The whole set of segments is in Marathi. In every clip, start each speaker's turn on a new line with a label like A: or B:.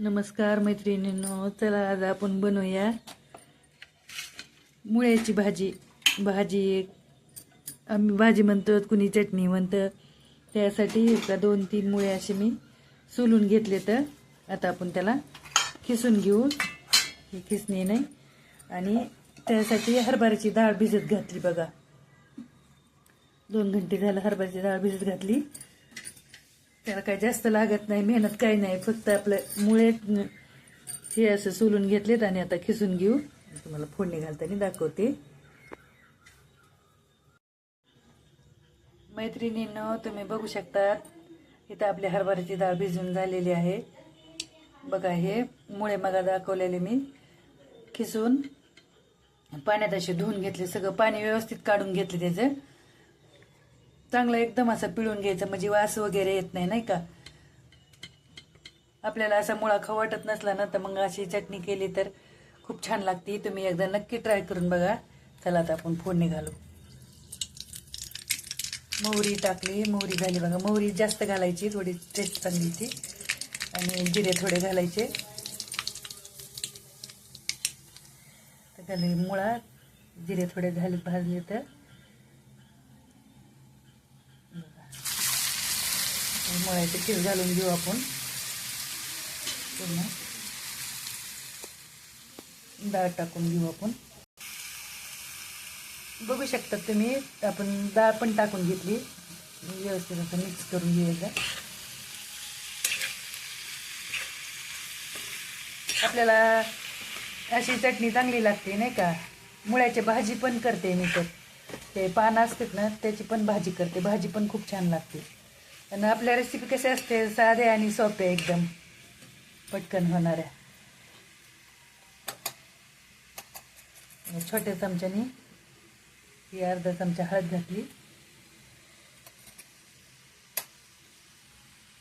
A: नमस्कार मैत्रिणींनो चला आज आपण बनवूया मुळ्याची भाजी. भाजी आम्ही भाजी म्हणतो कुणी चटणी म्हणतं. त्यासाठी एका दोन तीन मुळे असे मी सोलून घेतले तर आता आपण त्याला खिसून घेऊ. हे खिसणे नाही. आणि त्यासाठी हरभऱ्याची डाळ भिजत घातली बघा. दोन घंटे झालं हरभऱ्याची डाळ भिजत घातली. त्याला काही जास्त लागत नाही मेहनत काही नाही फक्त आपलं मुळे हे असं सोलून घेतलेत आणि आता खिसून घेऊ. तुम्हाला फोडणी घालताना दाखवते. मैत्रिणींनो तुम्ही बघू शकतात इथं आपली हरभऱ्याची डाळ भिजून झालेली आहे. बघा हे मुळे मगा दाखवलेले मी. खिसून पाण्यात असे धुवून घेतले सगळं पाणी व्यवस्थित काढून घेतले त्याचं. चांगलं एकदम असं पिळून घ्यायचं म्हणजे वास वगैरे येत नाही नाही का? आपल्याला असा मुळा खाऊ वाटत नसला ना तर मग अशी चटणी केली तर खूप छान लागते. तुम्ही एकदा नक्की ट्राय करून बघा. चला आता आपण फोडणी घालू. मोहरी टाकली. मोहरी झाली बघा. मोहरी जास्त घालायची थोडी टेस्ट चांगली ती आणि जिरे थोडे घालायचे. तर घाले मुळा जिरे थोडे घाल भाजले तर मुळ्याचे खीर घालून घेऊ आपण. पूर्ण. डाळ टाकून घेऊ आपण. बघू शकतात तुम्ही आपण डाळ पण टाकून घेतली. व्यवस्थित आता मिक्स करून घेऊया आपल्याला अशी चटणी चांगली लागते नाही का? मुळ्याची भाजी पण करते मी तर. ते पानं असतात ना त्याची पण भाजी करते. भाजी पण खूप छान लागते. आणि आपल्या रेसिपी कशी असते? साध्या आणि सोप्या एकदम. पटकन होणाऱ्या. छोट्या चमच्यानी ही अर्धा चमचा हळद घातली.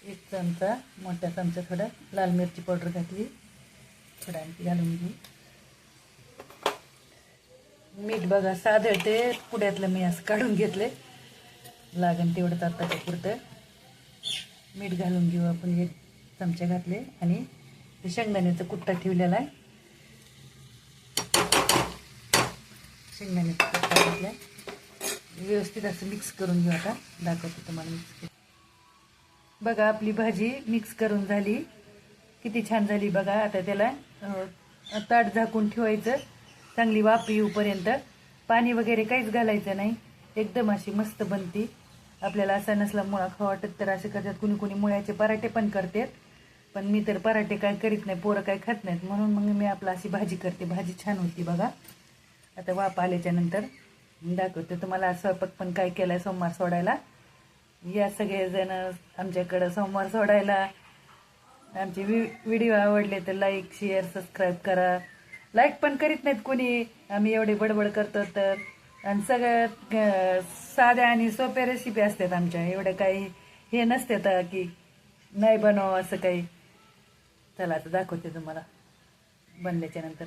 A: एक चमचा मोठा चमचा थोडा लाल मिरची पावडर घातली. थोडा आणखी घालून घेऊ मीठ बघा साधं ते पुड्यातलं मी असं काढून घेतले लागेल तेवढं आत्ताच्या पुरतं. मीठ घालून घेऊ आपण हे चमचे घातले. आणि शेंगदाण्याचा कुट्टा ठेवलेला आहे. शेंगदाण्याचा कुट्टा घातला व्यवस्थित असं मिक्स करून घेऊ आता. दाखवतो तुम्हाला मिक्स करून. बघा आपली भाजी मिक्स करून झाली. किती छान झाली बघा. आता त्याला ताट झाकून ठेवायचं. चांगली वाफ येऊपर्यंत. पाणी वगैरे काहीच घालायचं नाही. एकदम अशी मस्त बनती. आपल्याला असा नसला मुळा खावा वाटत तर असे करतात. कुणी कुणी मुळ्याचे पराठे पण करतात. पण मी तर पराठे काय करीत नाही पोरं काय खात नाहीत. म्हणून मग मी आपला अशी भाजी करते. भाजी छान होती बघा. आता वाप आल्याच्यानंतर दाखवते तुम्हाला स्वयंपाक पण काय केला आहे सोमवार सोडायला. या सगळेजण आमच्याकडं सोमवार सोडायला. आमचे वि व्हिडिओ आवडले तर लाईक शेअर सबस्क्राईब करा. लाईक पण करीत नाहीत कोणी. आम्ही एवढे बडबड करतो तर आणि सगळ्यात साध्या आणि सोप्या रेसिपी असतात आमच्या. एवढं काही हे नसते तर की नाही बनव असं काही. चला आता दाखवते तुम्हाला बनल्याच्या नंतर.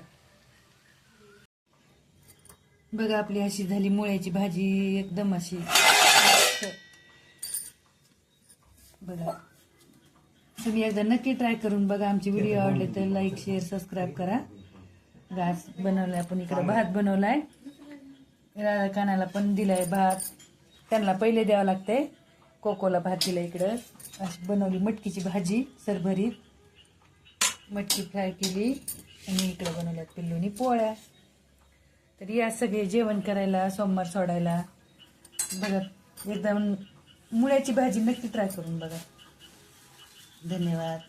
A: बघा आपली अशी झाली मुळ्याची भाजी एकदम अशी बघा. तुम्ही एकदा नक्की ट्राय करून बघा. आमचे व्हिडिओ आवडले तर लाईक शेअर सबस्क्राईब करा. घास बनवलाय आपण इकडे भात बनवलाय. कानाला पण दिलाय भात त्यांना पहिले द्यावं लागतंय. कोकोला भात दिला इकडं. अशी बनवली मटकीची भाजी सरभरीत मटकी फ्राय केली. आणि इकडं बनवल्यात पिल्लूनी पोळ्या. तर या सगळे जेवण करायला सोमवार सोडायला. बघा एकदम मुळ्याची भाजी नक्की ट्राय करून बघा. धन्यवाद.